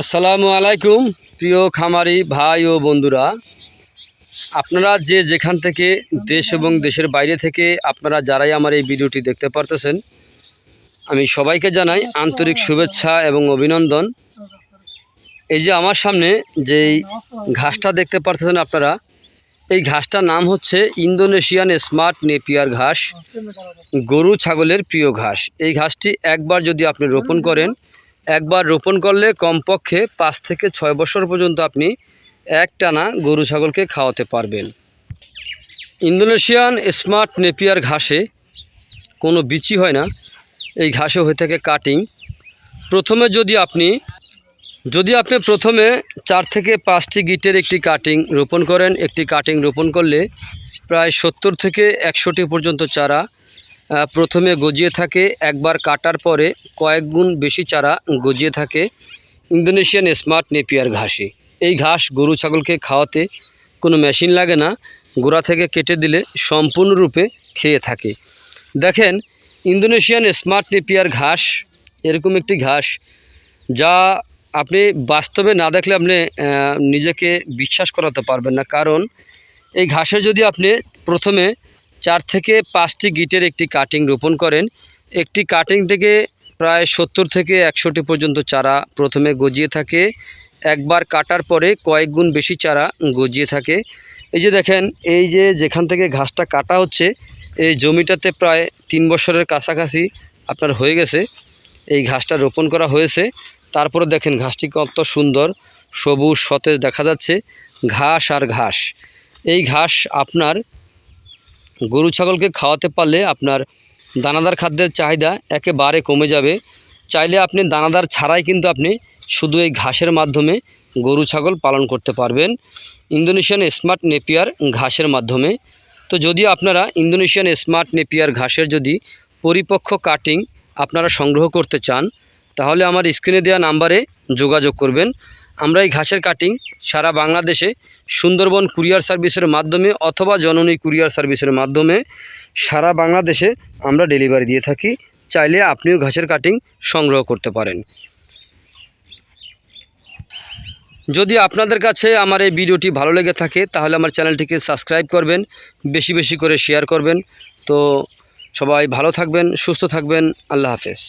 আসসালামু আলাইকুম, প্রিয় খামারি ভাই ও বন্ধুরা। আপনারা যে যেখান থেকে দেশ এবং দেশের বাইরে থেকে আপনারা যারাই আমার এই ভিডিওটি দেখতে পারতেছেন, আমি সবাইকে জানাই আন্তরিক শুভেচ্ছা এবং অভিনন্দন। এই যে আমার সামনে যেই ঘাসটা দেখতে পারতেছেন আপনারা, এই ঘাসটার নাম হচ্ছে ইন্দোনেশিয়ান স্মার্ট নেপিয়ার ঘাস, গরু ছাগলের প্রিয় ঘাস। এই ঘাসটি একবার যদি আপনি রোপণ করেন একবার রোপণ করলে কমপক্ষে পাঁচ থেকে ছয় বছর পর্যন্ত আপনি একটানা গরু ছাগলকে খাওয়াতে পারবেন। ইন্দোনেশিয়ান স্মার্ট নেপিয়ার ঘাসে কোনো বিচি হয় না। এই ঘাসে হয়ে থাকে কাটিং। প্রথমে যদি আপনি যদি আপনি প্রথমে চার থেকে পাঁচটি গিটের একটি কাটিং রোপণ করেন, একটি কাটিং রোপণ করলে প্রায় সত্তর থেকে একশোটি পর্যন্ত চারা প্রথমে গজিয়ে থাকে, একবার কাটার পরে কয়েক গুণ বেশি চারা গজিয়ে থাকে ইন্দোনেশিয়ান স্মার্ট নেপিয়ার ঘাসে। এই ঘাস গরু ছাগলকে খাওয়াতে কোনো মেশিন লাগে না, গোড়া থেকে কেটে দিলে সম্পূর্ণরূপে খেয়ে থাকে। দেখেন, ইন্দোনেশিয়ান স্মার্ট নেপিয়ার ঘাস এরকম একটি ঘাস যা আপনি বাস্তবে না দেখলে আপনি নিজেকে বিশ্বাস করাতে পারবেন না। কারণ এই ঘাসে যদি আপনি প্রথমে চার থেকে পাঁচটি গিটের একটি কাটিং রোপণ করেন। একটি কাটিং থেকে প্রায় সত্তর থেকে একশোটি পর্যন্ত চারা প্রথমে গজিয়ে থাকে। একবার কাটার পরে কয়েক গুণ বেশি চারা গজিয়ে থাকে। এই যে দেখেন, এই যে যেখান থেকে ঘাসটা কাটা হচ্ছে, এই জমিটাতে প্রায় তিন বছরের কাছাকাছি আপনার হয়ে গেছে। এই ঘাসটা রোপণ করা হয়েছে। তারপরে দেখেন, ঘাসটি কত সুন্দর, সবুজ, সতেজ দেখা যাচ্ছে। ঘাস আর ঘাস। এই ঘাস আপনার গরু ছাগলকে খাওয়াতে পারলে আপনার দানাদার খাদ্যের চাহিদা একেবারে কমে যাবে। চাইলে আপনি দানাদার ছাড়াই কিন্তু আপনি শুধু এই ঘাসের মাধ্যমে গরু ছাগল পালন করতে পারবেন। ইন্দোনেশিয়ান স্মার্ট নেপিয়ার ঘাসের মাধ্যমে। তো যদি আপনারা ইন্দোনেশিয়ান স্মার্ট নেপিয়ার ঘাসের যদি পরিপক্ক কাটিং আপনারা সংগ্রহ করতে চান, তাহলে আমার স্ক্রিনে দেওয়া নাম্বারে যোগাযোগ করবেন। আমরা এই ঘাসের কাটিং সারা বাংলাদেশে সুন্দরবন কুরিয়ার সার্ভিসের মাধ্যমে অথবা জননী কুরিয়ার সার্ভিসের মাধ্যমে সারা বাংলাদেশে আমরা ডেলিভারি দিয়ে থাকি। চাইলে আপনিও ঘাসের কাটিং সংগ্রহ করতে পারেন। যদি আপনাদের কাছে আমার এই ভিডিওটি ভালো লেগে থাকে, তাহলে আমার চ্যানেলটিকে সাবস্ক্রাইব করবেন, বেশি বেশি করে শেয়ার করবেন। তো সবাই ভালো থাকবেন, সুস্থ থাকবেন, আল্লাহ হাফেজ।